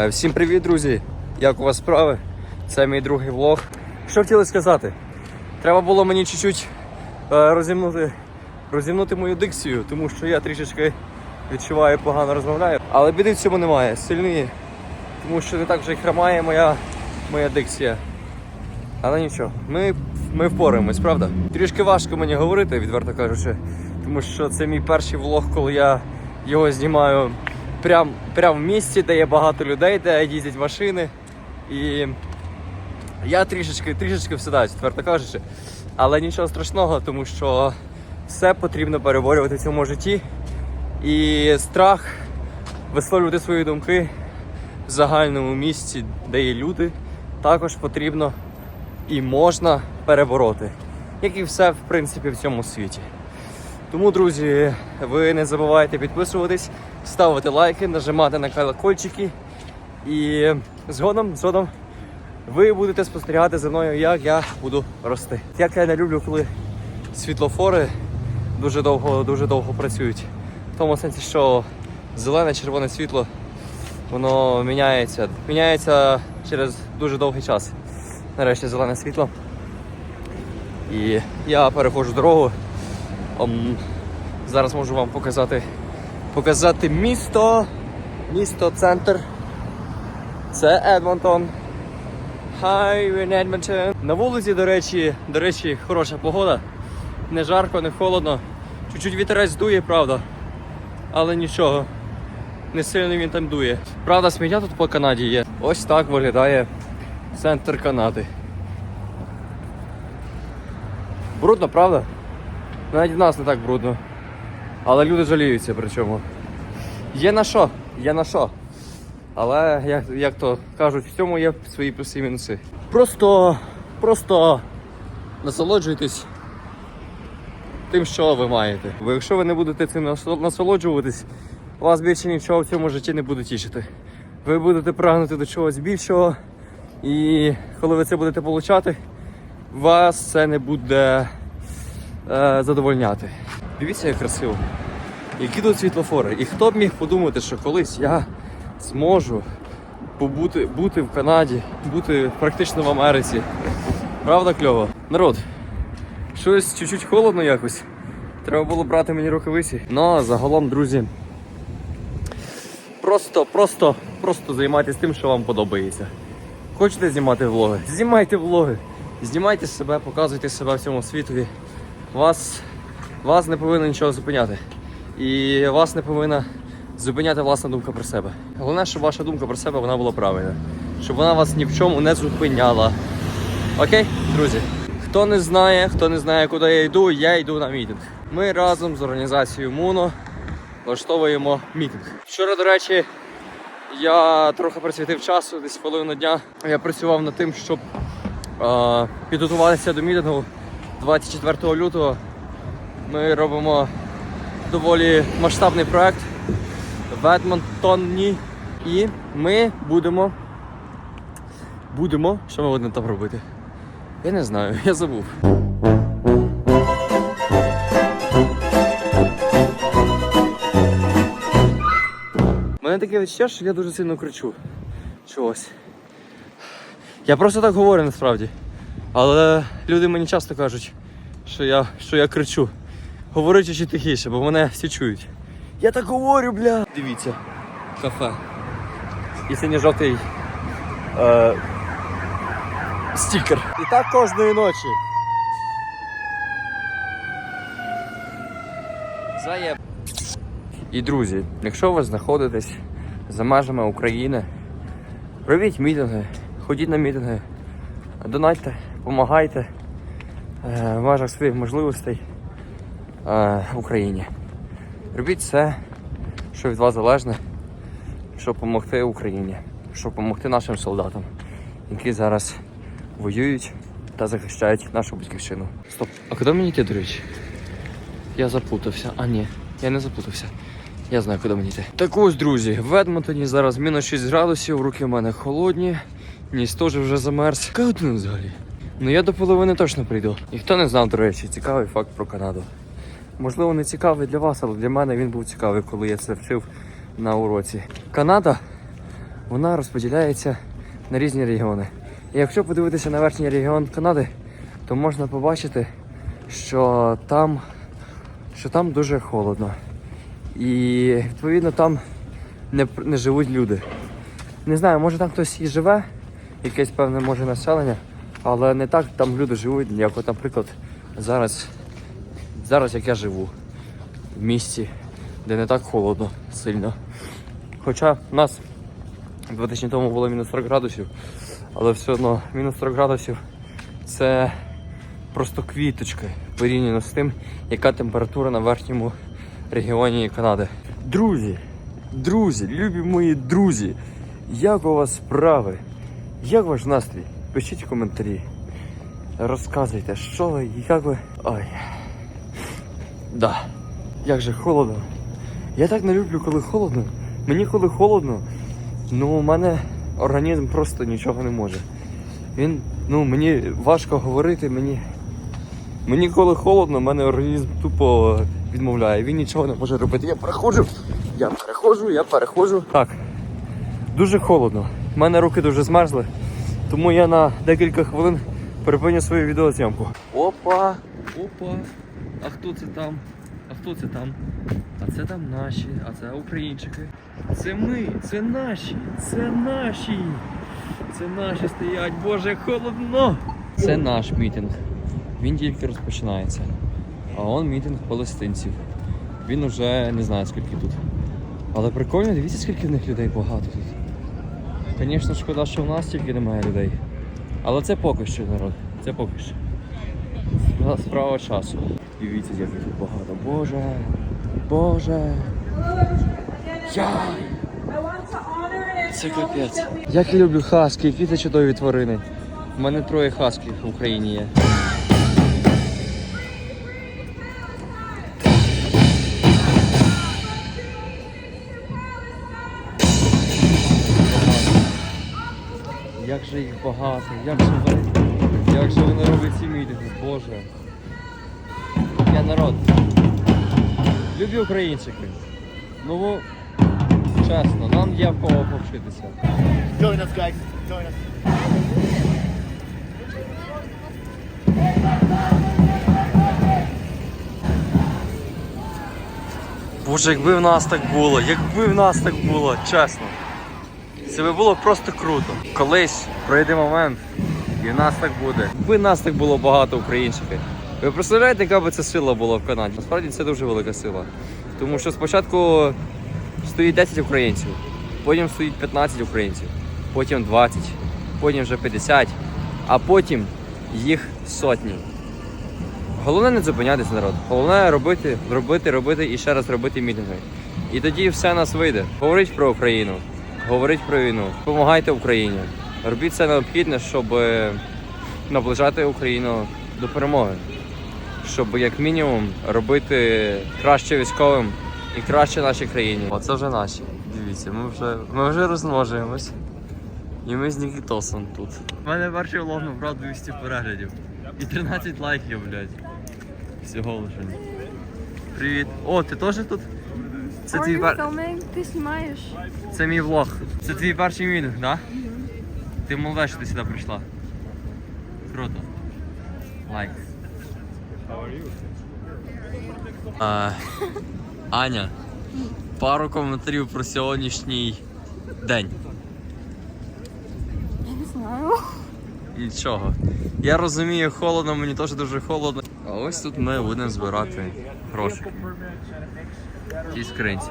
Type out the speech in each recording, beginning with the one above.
Е, Всім привіт, друзі! Як у вас справи? Це мій другий влог. Що хотіли сказати? Треба було мені чуть-чуть е, розімнути, розімнути мою дикцію, тому що я трішечки відчуваю, погано розмовляю. Але біди в цьому немає. Сильні, тому що не так вже хромає моя, моя дикція. Але нічого, ми, ми впораємось, правда? Трішки важко мені говорити, відверто кажучи, тому що це мій перший влог, коли я його знімаю прям, прям в місті, де є багато людей, де їздять машини. І я трішечки, трішечки всідаю, відверто кажучи. Але нічого страшного, тому що все потрібно переборювати в цьому житті. І страх висловлювати свої думки в загальному місці, де є люди, також потрібно і можна перебороти, як і все в принципі в цьому світі. Тому, друзі, ви не забувайте підписуватись, ставити лайки, нажимати на колокольчики. І згодом, згодом ви будете спостерігати за мною, як я буду рости. Як я не люблю, коли світлофори дуже довго, дуже довго працюють. В тому сенсі, що зелене, червоне світло воно міняється. Міняється через дуже довгий час. Нарешті зелене світло. І я переходжу дорогу. Ом, зараз можу вам показати, показати місто. Місто, центр. Це Едмонтон. Hi, we're in Edmonton. На вулиці, до речі, до речі, хороша погода. Не жарко, не холодно. Чуть-чуть вітерець дує, правда. Але нічого. Не сильно він там дує. Правда, сміття тут по Канаді є. Ось так виглядає центр Канади. Брудно, правда? Навіть в нас не так брудно. Але люди жаліються при чому. Є на що, є на що. Але як, як то кажуть, в цьому є свої плюси і мінуси. Просто, просто насолоджуйтесь тим, що ви маєте. Бо якщо ви не будете цим насолоджуватись, вас більше нічого в цьому житті не буде тішити. Ви будете прагнути до чогось більшого, і коли ви це будете получати, вас це не буде е, задовольняти. Дивіться, як красиво. Які тут світлофори. І хто б міг подумати, що колись я зможу побути бути в Канаді, бути практично в Америці. Правда кльово? Народ, щось чуть-чуть холодно якось. Треба було брати мені рукавиці. Ну, загалом, друзі, просто, просто, просто займайтесь тим, що вам подобається. Хочете знімати влоги? Знімайте влоги. Знімайте себе, показуйте себе всьому світові. Вас, вас не повинно нічого зупиняти. І вас не повинна зупиняти власна думка про себе. Головне, щоб ваша думка про себе вона була правильна. Щоб вона вас ні в чому не зупиняла. Окей, друзі? Хто не знає, хто не знає, куди я йду, я йду на мітинг. Ми разом з організацією Муно влаштовуємо мітинг. Вчора, до речі, я трохи присвятив часу, десь половину дня. Я працював над тим, щоб е, підготуватися до мітингу 24 лютого. Ми робимо доволі масштабний проект в Едмонтоні. І ми будемо. Будемо. Що ми будемо там робити? Я не знаю, я забув. Мене таке відчуття, що я дуже сильно кричу. Чогось. Я просто так говорю насправді. Але люди мені часто кажуть, що я, що я кричу. Говорить ще тихіше, бо мене всі чують. Я так говорю, бля. Дивіться, кафе. І синьо-жовтий е, стікер. І так кожної ночі. Заєб. І друзі, якщо ви знаходитесь за межами України, робіть мітинги, ходіть на мітинги, донатьте, допомагайте е, в межах своїх можливостей е, Україні. Робіть все, що від вас залежне, щоб допомогти Україні, щоб допомогти нашим солдатам, які зараз воюють та захищають нашу батьківщину. Стоп, а куди мені йти, до? Я запутався. А ні, я не запутався. Я знаю, куди мені йти. Так ось, друзі, в Едмонтоні зараз мінус 6 градусів, руки в мене холодні, ніс теж вже замерз. Година взагалі? Ну я до половини точно прийду. Ніхто не знав, до речі, цікавий факт про Канаду. Можливо, не цікавий для вас, але для мене він був цікавий, коли я це вчив на уроці. Канада вона розподіляється на різні регіони. І якщо подивитися на верхній регіон Канади, то можна побачити, що там, що там дуже холодно. І відповідно там не, не живуть люди. Не знаю, може там хтось і живе, якесь певне може населення, але не так там люди живуть, як, от, наприклад, зараз, зараз як я живу в місті, де не так холодно сильно. Хоча в нас два тижні тому було мінус 40 градусів, але все одно мінус 40 градусів це просто квіточки порівняно з тим, яка температура на верхньому регіоні Канади. Друзі, друзі, любі мої друзі, як у вас справи? Як ваш настрій? Пишіть коментарі. Розказуйте, що ви, як ви. Ой. Да. Як же холодно. Я так не люблю, коли холодно. Мені коли холодно, ну у мене організм просто нічого не може. Він, ну мені важко говорити, мені. Мені коли холодно, в мене організм тупо відмовляє. Він нічого не може робити. Я переходжу, я переходжу, я переходжу. Так. Дуже холодно. У мене руки дуже змерзли, тому я на декілька хвилин припиню свою відеозйомку. Опа! Опа! А хто це там? А хто це там? А це там наші, а це українчики. Це ми, це наші, це наші. Це наші стоять, боже, холодно! Це наш мітинг. Він тільки розпочинається. А он мітинг палестинців. Він уже не знаю скільки тут. Але прикольно, дивіться, скільки в них людей багато тут. Звісно, шкода, що в нас тільки немає людей. Але це поки що народ. Це поки що. Справа- часу. Дивіться, як їх багато. Боже. Боже. Яй! Це капець. Як я люблю хаски, які це чудові тварини. У мене троє хасків в Україні є. Же їх багато, як же вони, як же вони роблять ці мітинги, боже. Я народ. Любі українчики. Ну, чесно, нам є в кого повчитися. Join us, guys. Join us. Боже, якби в нас так було, якби в нас так було, чесно. Це би було просто круто. Колись пройде момент, і в нас так буде. Якби нас так було багато українців. Ви представляєте, яка би це сила була в Канаді? Насправді це дуже велика сила. Тому що спочатку стоїть 10 українців, потім стоїть 15 українців, потім 20, потім вже 50, а потім їх сотні. Головне не зупинятися народ. Головне робити, робити, робити і ще раз робити мітинги. І тоді все нас вийде. Говорить про Україну, говорить про війну, допомагайте Україні. Робіть все необхідне, щоб е, наближати Україну до перемоги. Щоб як мінімум робити краще військовим і краще нашій країні. Оце вже наші. Дивіться, ми вже, ми вже розмножуємось. І ми з Нікітосом тут. У мене перший влог набрав 200 переглядів. І 13 лайків, блядь. Всього лише. Привіт. О, ти теж тут? Це твій пер... Ти знімаєш? Це мій влог. Це твій перший мітинг, да? Ти молодець, що ти сюди прийшла. Круто. Лайк. А, Аня, пару коментарів про сьогоднішній день. Я не знаю. Нічого. Я розумію, холодно, мені теж дуже холодно. А ось тут ми будемо збирати гроші. В скринці.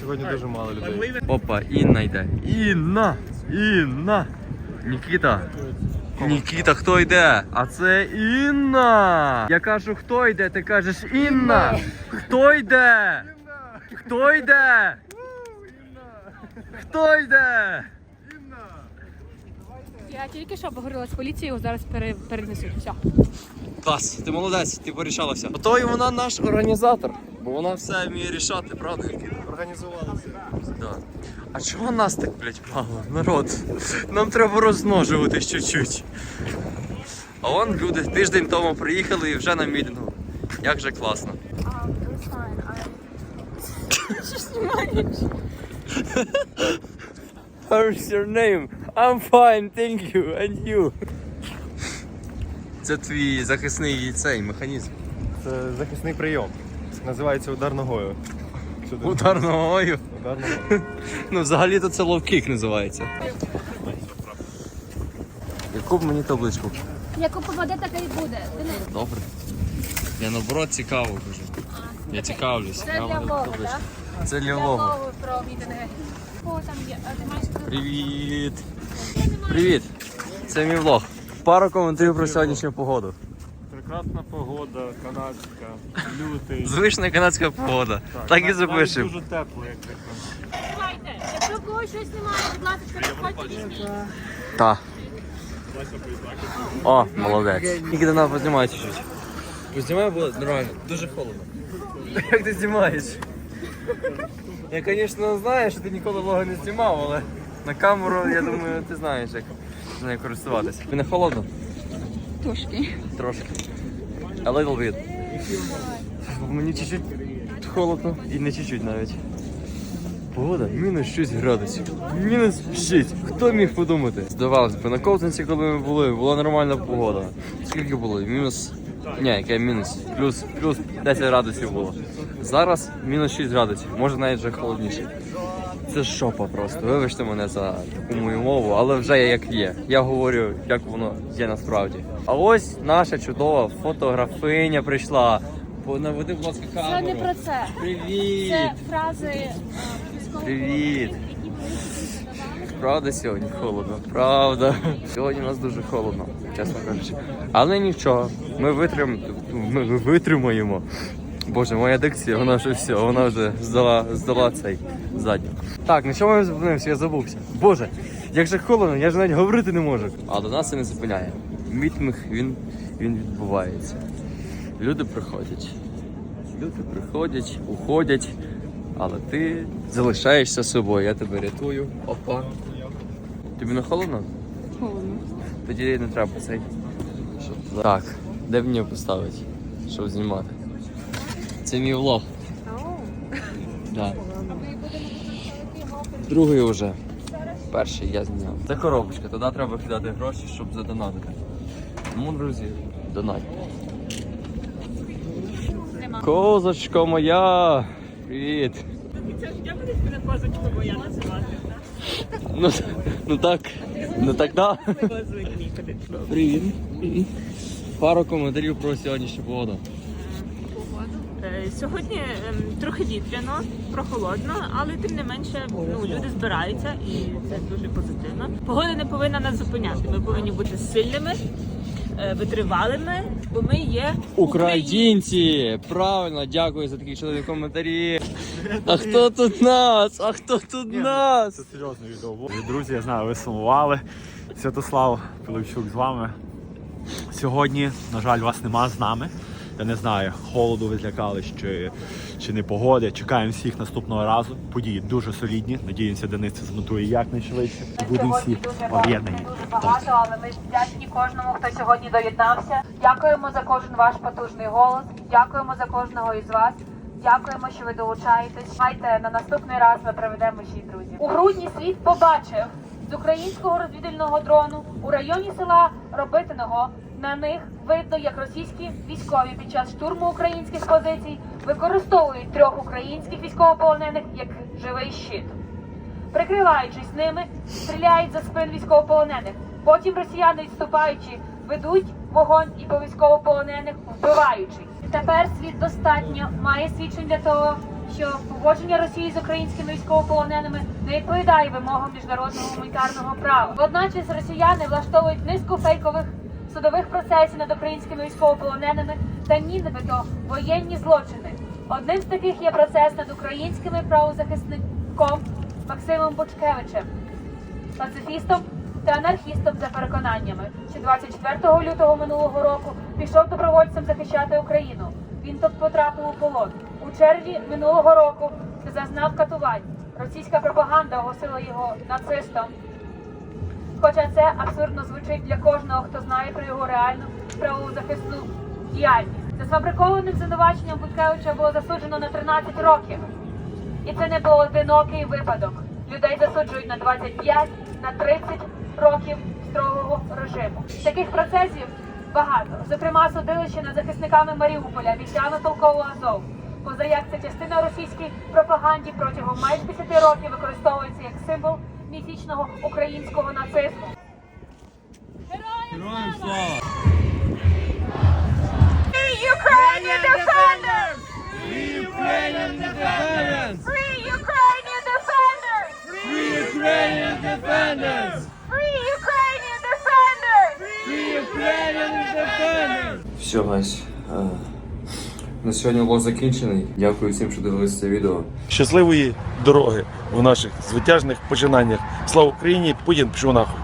Сьогодні дуже мало людей. Опа, Інна йде. Інна! Інна! Нікіта! Нікіта, хто йде? А це Інна! Я кажу, хто йде? Ти кажеш Інна! Хто йде? Хто йде? Хто йде? Я тільки що поговорила з поліцією, зараз пере- перенесуть. Все. Клас, ти молодець, ти порішалася. Ото і вона наш організатор, бо вона все вміє рішати, правда? Організувалися. Да. А чого нас так, блядь, мало? Народ, нам треба розмножуватись чуть-чуть. А он люди тиждень тому приїхали і вже на мітингу. Як же класно. Що знімаєш? How's your name? I'm fine, thank you. And you? Це твій захисний цей механізм. Це захисний прийом. Називається удар ногою. Ти- Удар ногою. Удар ногою. Ну, взагалі-то це лоу-кік називається. Яку б мені табличку? Яку попаде, така і буде. Ти Добре. Я наоборот цікаво кажу. Я цікавлюсь. Це для вам так? Це для. Вову про мітинги. О, там є. А ти маєш тут? Привіт! Привіт! Це мій влог. Пару коментарів про сьогоднішню погоду. Прекрасна погода, канадська, лютий. Звична канадська погода. Так і навіть запишемо. Дуже тепло, як так. Слухайте, якщо в когось щось немає, будь ласка, підходьте візьміть. Та. О, молодець. Тільки до нас познімай чуть-чуть. Познімай буде нормально. Дуже холодно. Як ти знімаєш? Я, звісно, знаю, що ти ніколи влога не знімав, але на камеру, я думаю, ти знаєш, як нею користуватися. Тобі не холодно? Трошки. Трошки. A little bit. Мені чуть-чуть холодно і не чуть-чуть навіть. Погода мінус 6 градусів. Мінус 6. Хто міг подумати? Здавалось би, на ковзанці, коли ми були, була нормальна погода. Скільки було? Мінус. Ні, яке мінус? Плюс, плюс 10 градусів було. Зараз мінус 6 градусів, може навіть вже холодніше. Це шопа просто. Вибачте мене за таку мою мову, але вже як є. Я говорю, як воно є насправді. А ось наша чудова фотографиня прийшла. Наведи, будь ласка, камеру. Це не про це. Привіт! Це фрази е, військових Привіт. Правда сьогодні холодно? Правда. Сьогодні у нас дуже холодно, чесно кажучи. Але нічого, ми витримаємо. Ми витримаємо. Боже, моя дикція, вона вже все, вона вже здала, здала цей задню. Так, на чому я зупинився? Я забувся. Боже, як же холодно, я ж навіть говорити не можу. Але нас це не зупиняє. Мітинг він, він відбувається. Люди приходять. Люди приходять, уходять, але ти залишаєшся собою, я тебе рятую. Опа. Тобі не холодно? Холодно. Тоді не треба цей. Так, де мені поставити, щоб знімати? Це мій влог. Да. Другий вже. Перший я зняв. Це коробочка, туди треба кидати гроші, щоб задонатити. Тому, друзі, донатьте. Нема. Козочка моя! Привіт! Я буду тебе козочку моя називати. Ну, ну так, ну так да. Привіт. Пару коментарів про сьогоднішню погоду. Сьогодні ем, трохи вітряно, прохолодно, але тим не менше ну, люди збираються і це дуже позитивно. Погода не повинна нас зупиняти. Ми повинні бути сильними, е, витривалими, бо ми є Українці! Правильно, дякую за такі чудові коментарі. А хто тут нас? А хто тут Це нас? серйозне відео. Друзі, я знаю, ви сумували. Святослав Пилипчук з вами. Сьогодні, на жаль, вас нема з нами. Я не знаю, холоду ви злякались чи, чи не погоди. Чекаємо всіх наступного разу. Події дуже солідні. Надіємося, Денис це змонтує якнайшвидше. Будемо всі об'єднані. Дуже багато, але ми вдячні кожному, хто сьогодні доєднався. Дякуємо за кожен ваш потужний голос. Дякуємо за кожного із вас. Дякуємо, що ви долучаєтесь. Майте на наступний раз ми проведемо ще й друзів. У грудні світ побачив з українського розвідувального дрону у районі села Робитиного. На них видно, як російські військові під час штурму українських позицій використовують трьох українських військовополонених як живий щит. Прикриваючись ними, стріляють за спин військовополонених. Потім росіяни, відступаючи, ведуть вогонь і по військовополонених вбиваючи. Тепер світ достатньо має свідчень для того, що поводження Росії з українськими військовополоненими не відповідає вимогам міжнародного гуманітарного права. Водночас росіяни влаштовують низку фейкових судових процесів над українськими військовополоненими та нібито воєнні злочини. Одним з таких є процес над українськими правозахисником Максимом Бучкевичем, пацифістом та анархістом за переконаннями, що 24 лютого минулого року пішов добровольцем захищати Україну. Він тут потрапив у полон. У червні минулого року зазнав катувань. Російська пропаганда оголосила його нацистом. Хоча це абсурдно звучить для кожного, хто знає про його реальну правозахисну діяльність. За сфабрикованим звинуваченням Буткевича було засуджено на 13 років. І це не поодинокий випадок. Людей засуджують на 25, на 30 років строгого режиму. Таких процесів багато. Зокрема, судилище над захисниками Маріуполя, бійцями полкового Азов. Позаяк це частина у російській пропаганді протягом майже 10 років використовується як символ міфічного українського нацизму. Ukrainian defenders! Free Ukrainian defenders! Free Ukrainian defenders! Free Ukrainian defenders! Free Ukrainian defenders! Все, гайс. На сьогодні влог закінчений. Дякую всім, що дивилися це відео. щасливої дороги в наших звитяжних починаннях. Слава Україні! Путін пішов нахуй.